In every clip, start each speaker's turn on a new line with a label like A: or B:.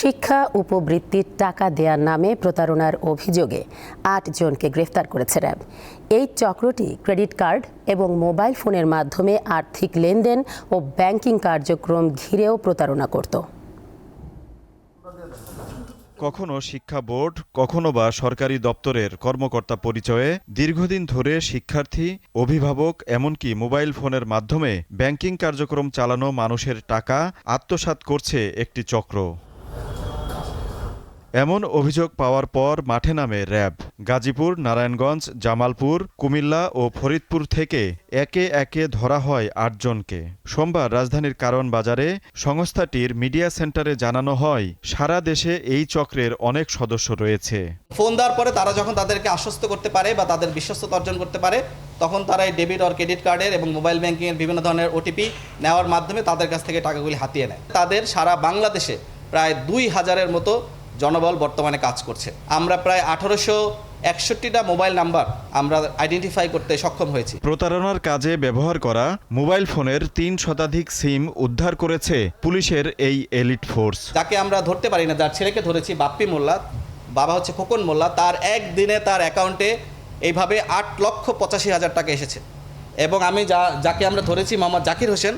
A: শিক্ষা উপবৃত্তির টাকা দেওয়ার নামে প্রতারণার অভিযোগে আট জনকে গ্রেফতার করেছে র্যাব। এই চক্রটি ক্রেডিট কার্ড এবং মোবাইল ফোনের মাধ্যমে আর্থিক লেনদেন ও ব্যাংকিং কার্যক্রম ঘিরেও প্রতারণা করত।
B: কখনো শিক্ষা বোর্ড, কখনো বা সরকারি দপ্তরের কর্মকর্তা পরিচয়ে দীর্ঘদিন ধরে শিক্ষার্থী, অভিভাবক, এমনকি মোবাইল ফোনের মাধ্যমে ব্যাংকিং কার্যক্রম চালানো মানুষের টাকা আত্মসাৎ করছে একটি চক্র। এমন অভিযোগ পাওয়ার পর মাঠে নামে র্যাব। গাজীপুর, নারায়ণগঞ্জ, জামালপুর, কুমিল্লা ও ফরিদপুর থেকে একে একে ধরা হয় আটজনকে সোমবার রাজধানীর কারণ বাজারে সংস্থাটির মিডিয়া সেন্টারে জানানো হয়, সারা দেশে এই চক্রের অনেক সদস্য রয়েছে।
C: ফোন দেওয়ার পরে তারা যখন তাদেরকে আশ্বস্ত করতে পারে বা তাদের বিশ্বস্ততা অর্জন করতে পারে, তখন তারা এই ডেবিট আর ক্রেডিট কার্ডের এবং মোবাইল ব্যাংকিংয়ের বিভিন্ন ধরনের ওটিপি নেওয়ার মাধ্যমে তাদের কাছ থেকে টাকাগুলি হাতিয়ে নেয়। তাদের সারা বাংলাদেশে প্রায় দুই হাজারের মতো জনবল বর্তমানে কাজ করছে। আমরা প্রায় আঠারোশো একষট্টিটা মোবাইল নাম্বার আমরা আইডেন্টিফাই করতে সক্ষম হয়েছি।
B: প্রতারণার কাজে ব্যবহার করা মোবাইল ফোনের তিন শতাধিক সিম উদ্ধার করেছে পুলিশের এই এলিট ফোর্স।
C: যাকে আমরা ধরতে পারি না যার ছেলেকে ধরেছি বাপ্পি মোল্লা বাবা হচ্ছে খোকন মোল্লা তার একদিনে তার অ্যাকাউন্টে এইভাবে আট লক্ষ পঁচাশি হাজার টাকা এসেছে। এবং আমি যা যাকে আমরা ধরেছি মোহাম্মদ জাকির হোসেন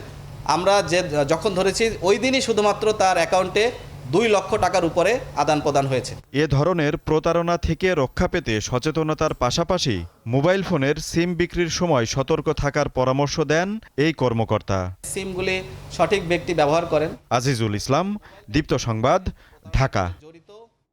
C: আমরা যে যখন ধরেছি ওই দিনই শুধুমাত্র তার অ্যাকাউন্টে দুই লক্ষ টাকার উপরে আদান প্রদান হয়েছে।
B: এ ধরনের প্রতারণা থেকে রক্ষা পেতে সচেতনতার পাশাপাশি মোবাইল ফোনের সিম বিক্রির সময় সতর্ক থাকার পরামর্শ দেন এই কর্মকর্তা।
C: সিমগুলি সঠিক ব্যক্তি ব্যবহার করেন।
B: আজিজুল ইসলাম দীপ্ত সংবাদ ঢাকা।